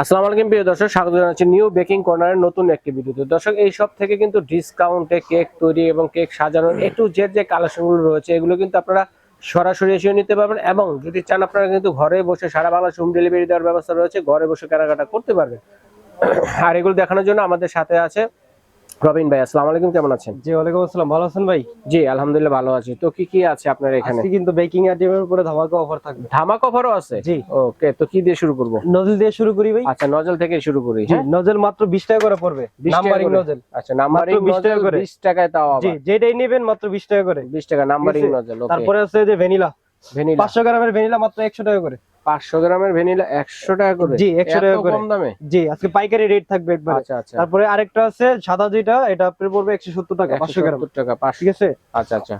আসসালামু আলাইকুম প্রিয় দর্শক স্বাগত জানাচ্ছি নিউ বেকিং কর্নারের নতুন একটি ভিডিওতে। দর্শক এই সব থেকে কিন্তু ডিসকাউন্টে কেক তৈরি এবং কেক সাজানোর একটু যে যে কালেকশনগুলো রয়েছে এগুলো কিন্তু আপনারা সরাসরি এসে নিতে পারবেন এবং যদি চান আপনারা কিন্তু ঘরে বসে সারা বাংলাদেশ হোম ডেলিভারি দেওয়ার ব্যবস্থা রয়েছে ঘরে বসে কেনাকাটা করতে পারবেন। আর এগুলো দেখানোর জন্য আমাদের সাথে আছে রবিন ভাই আসসালামু আলাইকুম কেমন আছেন? জি ওয়ালাইকুম আসসালাম। ভালো আছেন ভাই? জি আলহামদুলিল্লাহ ভালো আছি। তো কি কি আছে আপনার এখানে? আজকে কিন্তু বেকিং আইটেমের উপরে ধামাকা অফার থাকবে। ধামাক অফারও আছে? জি। ওকে তো কি দিয়ে শুরু করব? নজল দিয়ে শুরু করি ভাই। আচ্ছা নজল থেকে শুরু করি হ্যাঁ? নজল মাত্র 20 টাকা করে পড়বে। 20 টাকা নাম্বারিং নজল আচ্ছা নাম্বারিং মাত্র 20 টাকা করে। 20 টাকায় তাও জি যেটাই নেবেন মাত্র 20 টাকা করে। 20 টাকা নাম্বারিং নজল ওকে তারপরে আছে যে ভ্যানিলা। ভ্যানিলা। 500 গ্রামের ভ্যানিলা মাত্র 100 টাকা করে। 500 গ্রামের ভ্যানিলা 100 টাকা করে? জি, 100 টাকা করে। কম দামে? জি আজকে পাইকারি রেট থাকবে একবার। আচ্ছা আচ্ছা। তারপরে আরেকটা আছে সাদা যেটা এটা আপনার পড়বে 170 টাকা 500 গ্রাম। 170 টাকা 500 ঠিক আছে? আচ্ছা আচ্ছা।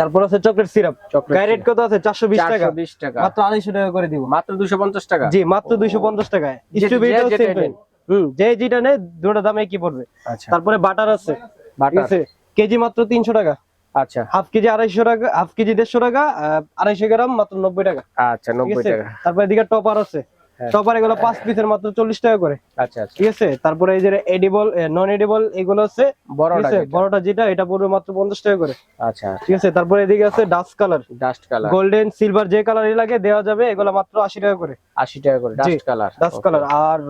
তারপর আছে চকলেট সিরাপ গায়ে রেট কত আছে? 420 টাকা। 420 টাকা। মাত্র 250 টাকা করে দিব। মাত্র 250 টাকা? জি মাত্র 250 টাকায়। স্ট্রবেরিটাও সেম হুম যে যেটা নেয় দুটো দামে কি পড়বে? আচ্ছা। তারপরে বাটার আছে। বাটার আছে? কেজি মাত্র তিনশো টাকা। আচ্ছা। হাফ কেজি আড়াইশো টাকা হাফ কেজি দেড়শো টাকা আড়াইশো গ্রাম মাত্র নব্বই টাকা। আচ্ছা ঠিক 90 আছে? টাকা। তারপরে এদিকে টপার আছে। হ্যাঁ। টপার এগুলো পাঁচ পিসের মাত্র চল্লিশ টাকা করে। আচ্ছা আচ্ছা। ঠিক আছে? তারপরে এই যে এডিবল নন এডিবল এগুলো আছে। বড়টা। বড়টা যেটা এটা পড়বে মাত্র পঞ্চাশ টাকা করে। আচ্ছা। ঠিক আছে? তারপরে এদিকে আছে dust colour dust colour golden silver যে কালারই লাগে দেওয়া যাবে এগুলো মাত্র আশি টাকা করে। 80 টাকা করে ডাস্ট কালার ডাস্ট কালার আর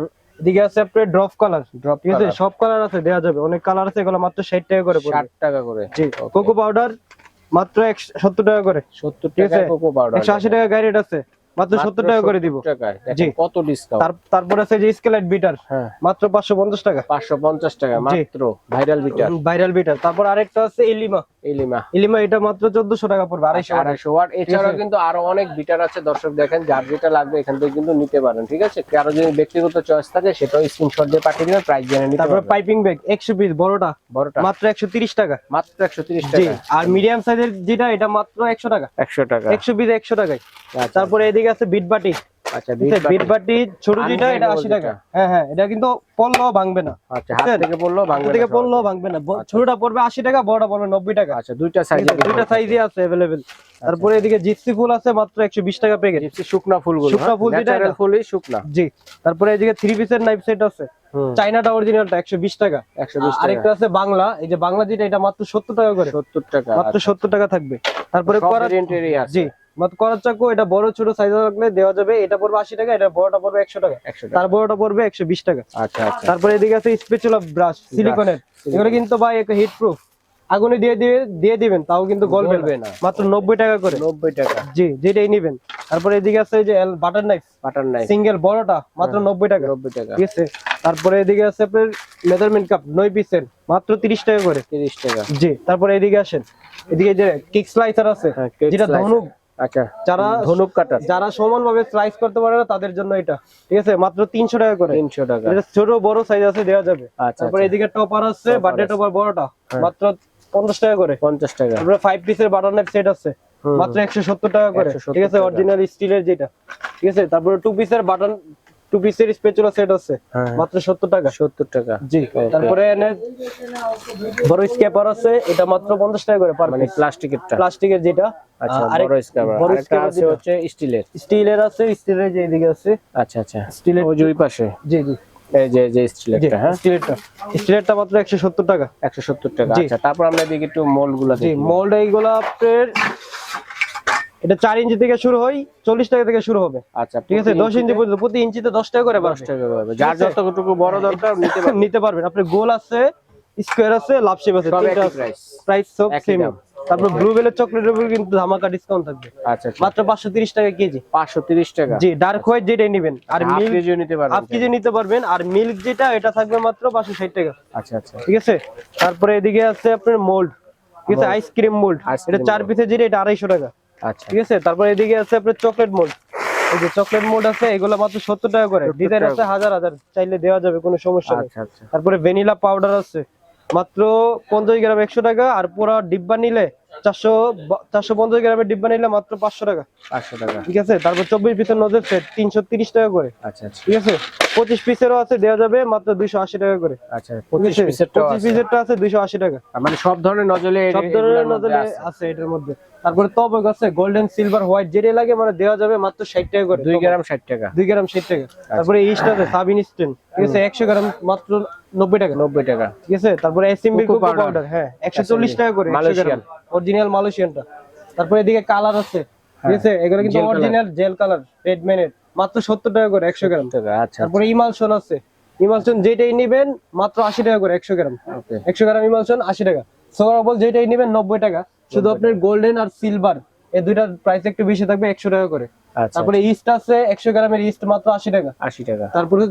এদিকে আছে আপনার ড্রপ কালার ড্রপ ঠিক আছে? সব কালার আছে দেওয়া যাবে। অনেক কালার আছে এগুলো মাত্র ষাট টাকা করে পড়বে। 60 টাকা করে। জি কোকো পাউডার মাত্র একশো সত্তর টাকা করে। 70 টাকা কোকো পাউডার একশো আশি টাকা গাড়ি আছে। মাত্র সত্তর টাকা করে দিব। কত ডিসকাউন্ট তার তারপরে আছে যে বিটার হ্যাঁ। মাত্র পাঁচশো পঞ্চাশ টাকা। 550 টাকা মাত্র ভাইরাল বিটার ভাইরাল বিটার তারপর আরেকটা আছে ইলিমা এলিমা ইলিমা এটা মাত্র চোদ্দশো টাকা পড়বে আচ্ছা, ওয়াট। এছাড়াও কিন্তু আরও অনেক বিটার আছে দর্শক দেখেন যার যেটা লাগবে এখান থেকে কিন্তু নিতে পারেন ঠিক আছে? কারও যদি ব্যক্তিগত চয়েস থাকে সেটাও স্ক্রিনশট দিয়ে পাঠিয়ে দিবেন প্রাইস জেনে নিতে তারপরে পাইপিং ব্যাগ একশো পিস বড়টা। বড়টা। মাত্র একশো তিরিশ টাকা। মাত্র 130 জি টাকা। আর মিডিয়াম সাইজের যেটা এটা মাত্র একশো টাকা। 100 টাকা। একশো পিস একশো টাকায়। আচ্ছা, তারপরে এদিকে আছে বিট বাটি। আচ্ছা বিট বিট। বাটি ছোট যেটা এটা Unbreakable আশি টাকা। হ্যাঁ হ্যাঁ এটা কিন্তু পড়লেও ভাঙবে না। আচ্ছা হাত থেকে বাংলা থেকে পড়লেও ভাঙবে না। ছোটটা পড়বে আশি টাকা বড়টা পড়বে নব্বই টাকা। আচ্ছা দুইটা ঠিক সাইজে? দুইটা সাইজে আছে। অ্যাভেলেবেল তারপরে এদিকে জিপসি ফুল আছে মাত্র একশো বিশ টাকা প্যাকেট জিপসি শুকনা ফুলগুলো শুকনা ফুল যেটা ন্যাচারাল? ফুলই শুকনা। জি। তারপরে এদিকে থ্রি পিসের নাইফ সেট আছে। চাইনাটা অরিজিনালটা একশো বিশ টাকা। 120 টাকা। আরেকটা আছে বাংলা। এই যে বাংলা যেটা এটা মাত্র সত্তর টাকা করে। 70 টাকা মাত্র সত্তর টাকা থাকবে। তারপরে করা জি। করার চাকু এটা বড় ছোট সাইজ দেওয়া যাবে। এটা পড়বে আশি টাকা এটা বড়টা পড়বে একশো টাকা। তার বড়টা পড়বে একশো বিশ টাকা। আচ্ছা তারপরে এদিকে আছে স্পেচুলা ব্রাশ সিলিকনের এগুলো কিন্তু ভাই হিট প্রুফ আগুনে দিয়ে দিয়ে দিয়ে দিবেন তাও কিন্তু গলবে গলবে না। মাত্র নব্বই টাকা করে। 90 টাকা। জি যেটাই নিবেন। তারপরে এদিকে আছে যে butter knife butter knife single বড়টা মাত্র নব্বই টাকা। 90 টাকা। ঠিক আছে? তারপরে এদিকে আছে আপনার মেজারমেন্ট কাপ নয় পিসের মাত্র তিরিশ টাকা করে। 30 টাকা। জি তারপরে এদিকে আসেন। এদিকে যে কিক স্লাইসার আছে হ্যাঁ, যেটা ধনুক আচ্ছা যারা ধনুক কাটা যারা সমানভাবে স্লাইস করতে পারে না তাদের জন্য এটা। ঠিক আছে? মাত্র তিনশো টাকা করে। 300 টাকা। এটা ছোট বড় সাইজ আছে দেওয়া যাবে। আচ্ছা তারপরে এদিকে টপার আছে Topper বার্থডে আছে। টপার বড়টা। হ্যাঁ। মাত্র পঞ্চাশ টাকা করে। 50 টাকা। তারপরে ফাইভ পিসের বাটার নাইফ সেট আছে মাত্র একশো সত্তর টাকা করে। ঠিক আছে? অরিজিনাল স্টিলের যেটা। ঠিক আছে? তারপরে টু পিসের বাটন টু পিসের স্পেচুলা সেট আছে হ্যাঁ। মাত্র সত্তর টাকা। 70 টাকা। জি তারপরে এনে বড় স্কেপার আছে এটা মাত্র পঞ্চাশ টাকা করে পার মানে প্লাস্টিকেরটা? প্লাস্টিকের যেটা। আচ্ছা বড় স্ক্যাবার বড় আরেকটা আছে হচ্ছে স্টিলের। স্টিলের আছে স্টিলের যে এদিকে আছে। আচ্ছা আচ্ছা। স্টিলের ওই যে ওই পাশে? জি জি। এই যে যে স্টিলেরটা হ্যাঁ? স্টিলেরটা। স্টিলেরটা মাত্র একশো সত্তর টাকা। 170 টাকা জি। আচ্ছা। তারপর আমরা দেখি একটু মোল্ডগুলা দেখি। মোল্ড এইগুলো আপনার এটা চার ইঞ্চি থেকে শুরু হয় চল্লিশ টাকা থেকে শুরু হবে। আচ্ছা ঠিক আছে? দশ ইঞ্চি পর্যন্ত প্রতি ইঞ্চিতে দশ টাকা করে 10 বাড়বে। টাকা করে যার যতটুকু বড় দরকার নিতে পারবেন। আপনার গোল আছে স্কোয়ার আছে লাভ শেপ আছে প্রাইস সব সেম তারপর ব্লু বেলের চকলেটের উপর কিন্তু ধামাকা ডিসকাউন্ট থাকবে। আচ্ছা আচ্ছা। মাত্র পাঁচশো তিরিশ টাকা কেজি। 530 টাকা। জি ডার্ক হোয়াইট যেটাই নেবেন। আর মিল্ক কেজিও নিতে পারবেন হাফ কেজি নিতে পারবেন। আর মিল্ক যেটা এটা থাকবে মাত্র পাঁচশো ষাট টাকা। আচ্ছা আচ্ছা। ঠিক আছে? তারপরে এদিকে আছে আপনার মোল্ড ঠিক আছে? আইসক্রিম মোল্ড এটা চার। পিসের যেটা এটা আড়াইশো টাকা। আচ্ছা। ঠিক আছে? তারপর এদিকে আছে আপনার চকলেট মোল্ড এই যে চকলেট মোল্ড আছে এগুলো মাত্র সত্তর টাকা করে। ডিজাইন আছে হাজার হাজার। চাইলে দেওয়া যাবে কোনো সমস্যা নেই। আচ্ছা আচ্ছা। তারপরে ভ্যানিলা পাউডার আছে। মাত্র পঞ্চাশ গ্রাম একশো টাকা। আর পুরো ডিব্বা নিলে চারশো চারশো পঞ্চাশ গ্রামের ডিব্বা নিলে মাত্র পাঁচশো টাকা। পাঁচশো টাকা। ঠিক আছে? তারপর চব্বিশ পিসের নজর সেট তিনশো তিরিশ টাকা করে। আচ্ছা আচ্ছা। ঠিক আছে? পঁচিশ পিসেরও আছে দেওয়া যাবে মাত্র দুইশো আশি টাকা করে। আচ্ছা পঁচিশ পিসেরটা আছে দুইশো আশি টাকা। মানে সব ধরনের নজলে সব ধরনের নজলে আছে। এটার মধ্যে। তারপরে তবক আছে গোল্ডেন সিলভার হোয়াইট যেটাই লাগে মানে দেওয়া যাবে মাত্র ষাট টাকা করে দুই গ্রাম ষাট টাকা। দুই গ্রাম ষাট টাকা। তারপরে ইস্ট আছে সাবিন স্টেন ঠিক আছে? একশো গ্রাম মাত্র নব্বই টাকা। নব্বই টাকা। ঠিক আছে? তারপরে এসএমবি কোকো পাউডার হ্যাঁ একশো চল্লিশ টাকা করে মালয়েশিয়ান। অরিজিনাল মালয়েশিয়ানটা তারপরে এদিকে কালার আছে। ঠিক আছে? এগুলো কিন্তু অরিজিনাল জেল কালার রেড মেনের মাত্র সত্তর টাকা করে একশো গ্রাম। টাকা আচ্ছা তারপরে ইমালশন আছে। ইমালশন যেটাই নেবেন মাত্র আশি টাকা করে একশো গ্রাম। ওকে একশো গ্রাম ইমালশন আশি টাকা। সোয়ার বল যেটাই নেবেন নব্বই টাকা। শুধু আপনার গোল্ডেন আর সিলভার এই দুইটার প্রাইস একটু বেশি থাকবে একশো টাকা করে। আচ্ছা তারপরে ইস্ট আছে একশো গ্রামের ইস্ট মাত্র আশি টাকা। আশি টাকা। তারপরে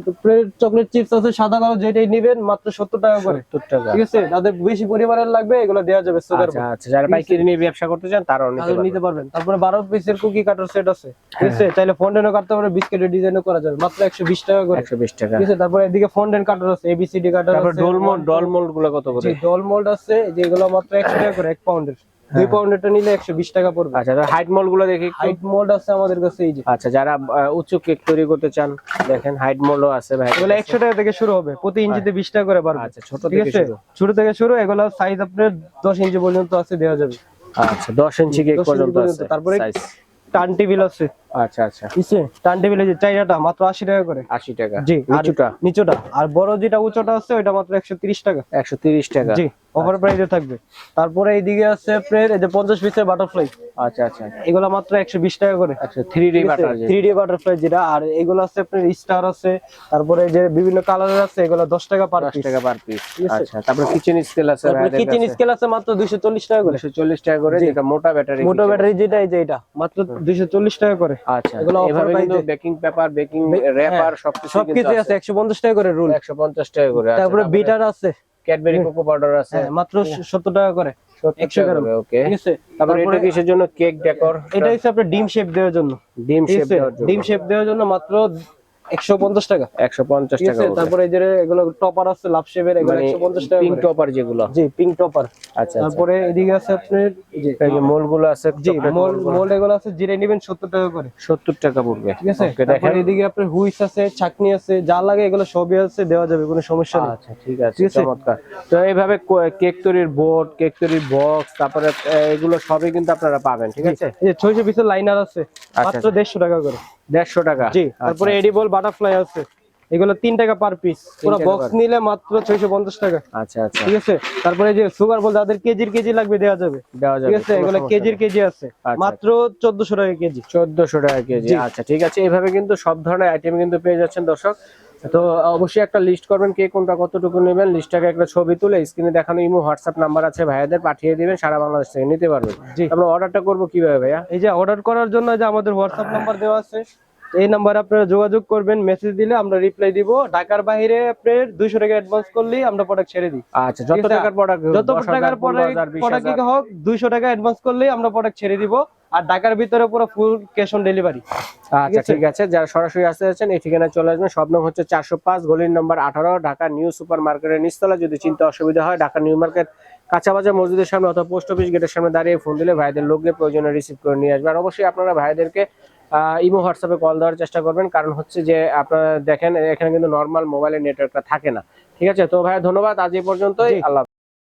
চকলেট চিপস আছে সাদা কালো যেটাই নিবেন মাত্র সত্তর টাকা করে। সত্তর টাকা। ঠিক আছে? যাদের বেশি পরিমাণের লাগবে এগুলো দেওয়া যাবে সুগার আচ্ছা আচ্ছা যারা পাইকারি নিয়ে ব্যবসা করতে চান তারাও নিতে পারবেন। তারপরে বারো পিসের কুকি কাটার সেট আছে। ঠিক আছে? চাইলে ফন্ডেনও কাটতে পারবে বিস্কিটের ডিজাইনও করা যাবে মাত্র একশো বিশ টাকা করে। একশো বিশ টাকা। ঠিক আছে? তারপরে এদিকে ফন্ডেন কাটার আছে এবিসিডি কাটার আছে ডোল মোল্ড ডল মোল্ডগুলো কত করে? জি ডল মোল্ড আছে যেগুলো মাত্র একশো টাকা করে এক পাউন্ডের দুই পাউন্ডেরটা নিলে একশো বিশ টাকা পড়বে। আচ্ছা হাইট মলগুলো দেখি। হাইট মোল্ড আছে আমাদের কাছে এই যে। আচ্ছা যারা উঁচু কেক তৈরি করতে চান দেখেন হাইট মোল্ডও আছে ভাই। এগুলো একশো টাকা থেকে শুরু হবে প্রতি ইঞ্চিতে বিশ টাকা করে পারবে আচ্ছা ছোট থেকে শুরু। ছোট থেকে শুরু এগুলো সাইজ আপনার দশ ইঞ্চি পর্যন্ত আছে দেওয়া যাবে। আচ্ছা দশ ইঞ্চি কেক পর্যন্ত। আছে। তারপরে টান টেবিল আছে। আচ্ছা আচ্ছা। বুঝছে টার্ন টেবিল যে চাইনাটা মাত্র আশি টাকা করে। আশি টাকা। জি নিচুটা? নিচুটা। আর বড় যেটা উঁচুটা আছে মাত্র টাকা। টাকা। জি প্রাইসে থাকবে। তারপরে এইদিকে আছে এই যে পিসের বাটারফ্লাই আচ্ছা আচ্ছা। এগুলো মাত্র একশো বিশ টাকা করে। আচ্ছা বাটারফ্লাই যেটা। আর এগুলো আছে আপনার স্টার আছে। তারপরে যে বিভিন্ন কালারের আছে এগুলো দশ টাকা পার দশ টাকা পার পিস আচ্ছা তারপরে কিচেন স্কেল আছে কিচেন স্কেল আছে মাত্র দুইশো চল্লিশ টাকা করে। দুশো চল্লিশ টাকা করে যেটা মোটা ব্যাটারি মোটো ব্যাটারি যেটা এই যে এটা মাত্র দুইশো চল্লিশ টাকা করে। আচ্ছা এগুলো এভাবে কিন্তু বেকিং পেপার বেকিং র্যাপার সবকিছু সবকিছু আছে একশো পঞ্চাশ টাকা করে রুল একশো পঞ্চাশ টাকা করে আচ্ছা, তারপরে বিটার আছে। ক্যাডবেরি কোকো পাউডার আছে। মাত্র সত্তর টাকা করে গ্রাম ওকে ঠিক আছে? তারপরে এটা কিসের জন্য? কেক ডেকোর এটা হচ্ছে আপনার ডিম শেপ দেওয়ার জন্য। ডিম শেপ দেওয়ার জন্য। ডিম শেপ দেওয়ার জন্য মাত্র একশো পঞ্চাশ টাকা। একশো পঞ্চাশ ঠিক টাকা আছে তারপরে এই যে এগুলো টপার আছে লাভ এগুলো মানে একশো পঞ্চাশ টাকা পিঙ্ক। টপার যেগুলো। জি পিঙ্ক টপার আচ্ছা আচ্ছা। তারপরে এদিকে আছে আপনার এই যে এই যে মোলগুলো আছে জি মোল মোল এগুলো আছে জিরে নেবেন সত্তর টাকা করে। সত্তর টাকা পড়বে। ঠিক আছে দেখেন। এদিকে আপনার হুইস আছে ছাকনি আছে যা লাগে এগুলো সবই আছে দেওয়া যাবে কোনো সমস্যা নেই। আচ্ছা ঠিক আছে চমৎকার। তো এইভাবে কেক তৈরির বোর্ড কেক তৈরির বক্স তারপরে এগুলো সবই কিন্তু আপনারা পাবেন ঠিক আছে? এই যে ছয়শো পিসের লাইনার আছে মাত্র আচ্ছা। দেড়শো টাকা করে। দেড়শো টাকা। জি তারপরে এডিবল বাটারফ্লাই আছে। এগুলো তিন টাকা পার পিস পুরো বক্স নিলে মাত্র ছয়শো পঞ্চাশ টাকা। আচ্ছা আচ্ছা। ঠিক আছে? তারপরে যে সুগার বল যাদের কেজির কেজি লাগবে দেওয়া যাবে। দেওয়া ঠিক আছে? এগুলো কেজির কেজি আছে। আচ্ছা। মাত্র চোদ্দশো টাকা কেজি। চোদ্দশো টাকা কেজি আচ্ছা ঠিক আছে। এইভাবে কিন্তু সব ধরনের আইটেম কিন্তু পেয়ে যাচ্ছেন দর্শক। তো অবশ্যই একটা লিস্ট করবেন কে কোনটা কতটুকু নেবেন লিস্টটাকে একটা ছবি তুলে স্ক্রিনে দেখানো ইমো হোয়াটসঅ্যাপ নাম্বার আছে ভাইয়াদের পাঠিয়ে দিবেন সারা বাংলাদেশ থেকে নিতে পারবেন। জি। আমরা অর্ডারটা করব কীভাবে ভাইয়া? এই যে অর্ডার করার জন্য যে আমাদের হোয়াটসঅ্যাপ নাম্বার দেওয়া আছে এই নাম্বারে আপনারা যোগাযোগ করবেন মেসেজ দিলে আমরা রিপ্লাই দিব। ঢাকার বাইরে আপনার দুইশো টাকা অ্যাডভান্স করলেই আমরা প্রোডাক্ট ছেড়ে দিই। আচ্ছা যত টাকার প্রোডাক্ট যত টাকার পরে প্রোডাক্ট হোক দুইশো টাকা অ্যাডভান্স করলেই আমরা প্রোডাক্ট ছেড়ে দিব। আর ঢাকার ভিতরে পুরো ফুল ক্যাশ অন ডেলিভারি আচ্ছা ঠিক আছে? যারা সরাসরি আসতে যাচ্ছেন এই ঠিকানায় চলে আসবেন। সব নাম হচ্ছে চারশো পাঁচ গলির নম্বর আঠারো ঢাকা নিউ সুপার মার্কেটের নিচতলা। যদি চিন্তা অসুবিধা হয় ঢাকা নিউ মার্কেট কাঁচা বাজার মসজিদের সামনে অথবা পোস্ট অফিস গেটের সামনে দাঁড়িয়ে ফোন দিলে ভাইদের লোককে প্রয়োজনে রিসিভ করে নিয়ে আসবে আর অবশ্যই আপনারা ভাইদেরকে ইমো হোয়াটসঅ্যাপে কল দেওয়ার চেষ্টা করবেন। কারণ হচ্ছে যে আপনারা দেখেন এখানে কিন্তু নর্মাল মোবাইলের নেটওয়ার্কটা থাকে না। ঠিক আছে? তো ভাই ধন্যবাদ। আজ এই পর্যন্তই। আল্লাহ।